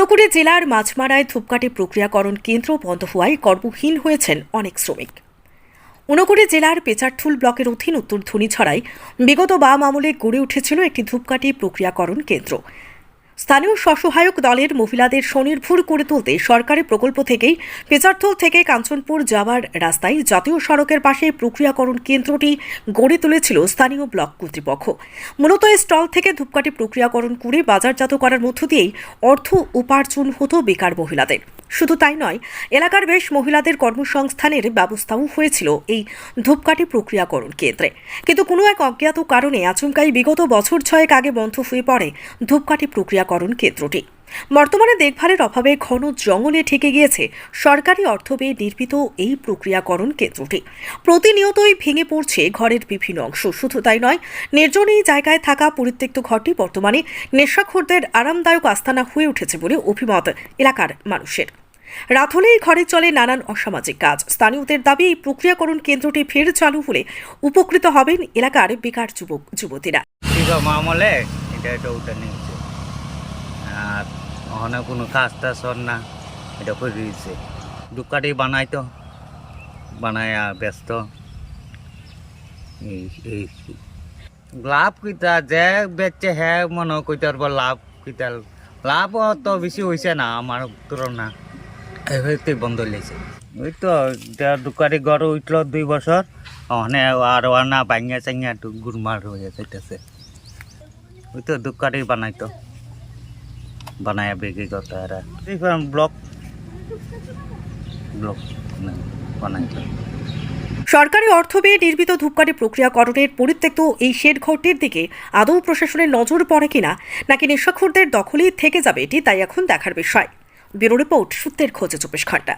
ঊনকুড়ি জেলার মাছমারায় ধূপকাঠি প্রক্রিয়াকরণ কেন্দ্র বন্ধ হওয়ায় কর্মহীন হয়েছেন অনেক শ্রমিক। ঊনকুড়ি জেলার পেচারথুল ব্লকের অধীন উত্তর ধুনিছড়ায় বিগত বাম আমলে গড়ে উঠেছিল একটি ধূপকাঠি প্রক্রিয়াকরণ কেন্দ্র। স্থানীয় স্বসহায়ক দলের মহিলাদের স্বনির্ভর করে তুলতে সরকারি প্রকল্প থেকেই পেচারথল থেকে কাঞ্চনপুর যাওয়ার রাস্তায় জাতীয় সড়কের পাশে প্রক্রিয়াকরণ কেন্দ্রটি গড়ে তুলেছিল স্থানীয় ব্লক কর্তৃপক্ষ। মূলত এই স্টল থেকে ধূপকাঠি প্রক্রিয়াকরণ করে বাজারজাত করার মধ্য দিয়েই অর্থ উপার্জন হতো বেকার মহিলাদের। শুধু তাই নয়, এলাকার বেশ মহিলাদের কর্মসংস্থানের ব্যবস্থাও হয়েছিল এই ধূপকাঠি প্রক্রিয়াকরণ কেন্দ্রে। কিন্তু কোনো এক অজ্ঞাত কারণে আচমকাই বিগত বছর ছয়েক আগে বন্ধ হয়ে পড়ে ধূপকাঠি প্রক্রিয়াকরণ কেন্দ্রটি। বর্তমানে দেখভালের অভাবে ঘন জঙ্গলে ঠেকে গিয়েছে সরকারি অর্থ ব্যয়ে নির্মিত এই প্রক্রিয়াকরণ কেন্দ্রটি। প্রতিনিয়তই ভেঙে পড়ছে ঘরের বিভিন্ন অংশ। শুধু তাই নয়, নির্জন এই জায়গায় থাকা পরিত্যক্ত ঘরটি বর্তমানে নেশাখোরদের আরামদায়ক আস্তানা হয়ে উঠেছে বলে অভিমত এলাকার মানুষের। রাত হলেই ঘরে চলে নানান অসামাজিক কাজ। স্থানীয়দের দাবি, এই প্রক্রিয়াকরণ কেন্দ্রটি ফের চালু হলে উপকৃত হবেন এলাকার বেকার যুবক, যুবতীরা। আর কোনো কাজ টাজ না, এটা করে দিয়েছে। দুকাটি বানাইতো বানায়া ব্যস্ত। এই লাভ কিতা, যে বেচছে হে মনে কইতার লাভ কিতা। লাভ অত বেশি হয়েছে না, আমার তুলনা বন্ধ লেগেছে ওই তো দোকানি গড় উঠল দুই বছর, ওখানে আর না ভাঙিয়া চাঙিয়া গুড়মার হয়ে যাইতেছে। ওই তো দোকানি বানাইতো। বানায়া বিক্রি করতো এরা। ব্লক ব্লক বানাইতো। সরকারি অর্থ ব্যয়ে নির্মিত ধূপকাঠি প্রক্রিয়াকরণের পরিত্যক্ত এই শেড ঘরটির দিকে আদৌ প্রশাসনের নজর পড়ে কিনা, নাকি নেশাখোরদের দখলেই থেকে যাবে এটি, তাই এখন দেখার বিষয়। ব্যুরো রিপোর্ট সূত্রের খোঁজে চব্বিশ ঘণ্টা।